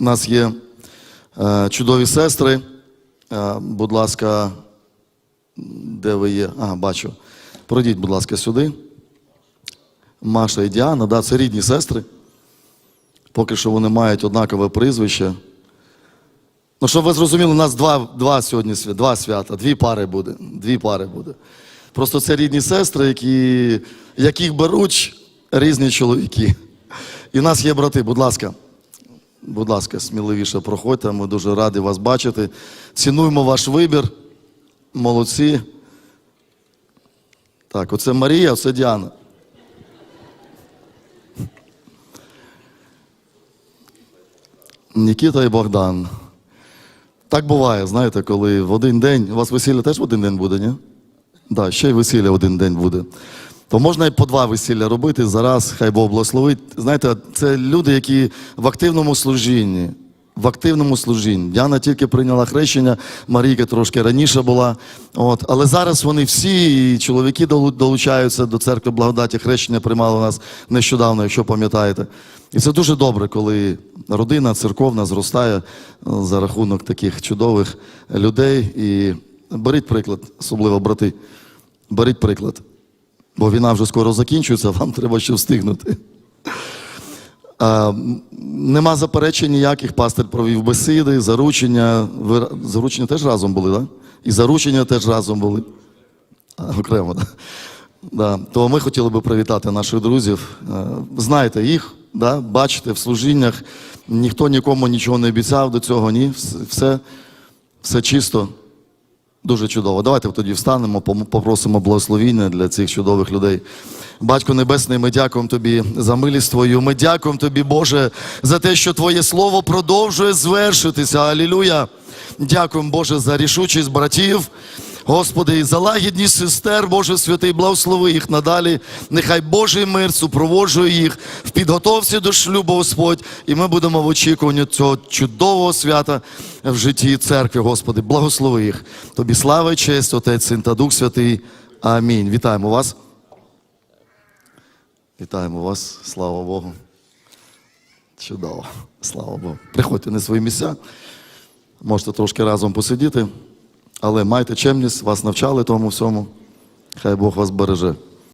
У нас є е, чудові сестри. Е, будь ласка, де ви є? Ага, бачу. Пройдіть, будь ласка, сюди. Маша і Діана, да, це рідні сестри. Поки що вони мають однакове прізвище. Ну, щоб ви зрозуміли, у нас два, два сьогодні два свята, дві пари буде. Дві пари буде. Просто це рідні сестри, які, яких беруть різні чоловіки. І в нас є брати, будь ласка. Будь ласка, сміливіше проходьте. Ми дуже раді вас бачити. Цінуємо ваш вибір. Молодці. Так, оце Марія, оце Діана. Нікіта і Богдан. Так буває, знаєте, коли в один день. У вас весілля теж в один день буде, ні? Так, да, ще й весілля в один день буде. То можна і по два весілля робити зараз, хай Бог благословить. Знаєте, це люди, які в активному служінні. В активному служінні. Діана тільки прийняла хрещення, Марійка трошки раніше була. От. Але зараз вони всі, і чоловіки долучаються до церкви благодаті. Хрещення приймали у нас нещодавно, якщо пам'ятаєте. І це дуже добре, коли родина церковна зростає е, за рахунок таких чудових людей. І беріть приклад, особливо брати. Беріть приклад. Бо війна вже скоро закінчується, вам треба ще встигнути. А, нема заперечень ніяких, пастир провів бесіди, заручення. Ви заручення теж разом були, так? Да? І заручення теж разом були. А, окремо, так. Да. То ми хотіли би привітати наших друзів. Е, Знаєте їх, да? бачите в служіннях. Ніхто нікому нічого не обіцяв до цього, ні. Все, все чисто. Дуже чудово. Давайте тоді встанемо, попросимо благословіння для цих чудових людей. Батько Небесний, ми дякуємо Тобі за милість Твою. Ми дякуємо Тобі, Боже, за те, що Твоє Слово продовжує звершитися. Алілюя. Дякуємо, Боже, за рішучість братів. Господи, і за лагідність сестер, Боже святий, благослови їх надалі. Нехай Божий мир супроводжує їх в підготовці до шлюбу, Господь. І ми будемо в очікуванні цього чудового свята в житті церкви, Господи. Благослови їх. Тобі слава і честь, Отець, Син та Дух Святий. Амінь. Вітаємо вас. Вітаємо вас. Слава Богу. Чудово. Слава Богу. Приходьте на свої місця. Можете трошки разом посидіти, але майте чемність, вас навчали тому всьому. Хай Бог вас береже.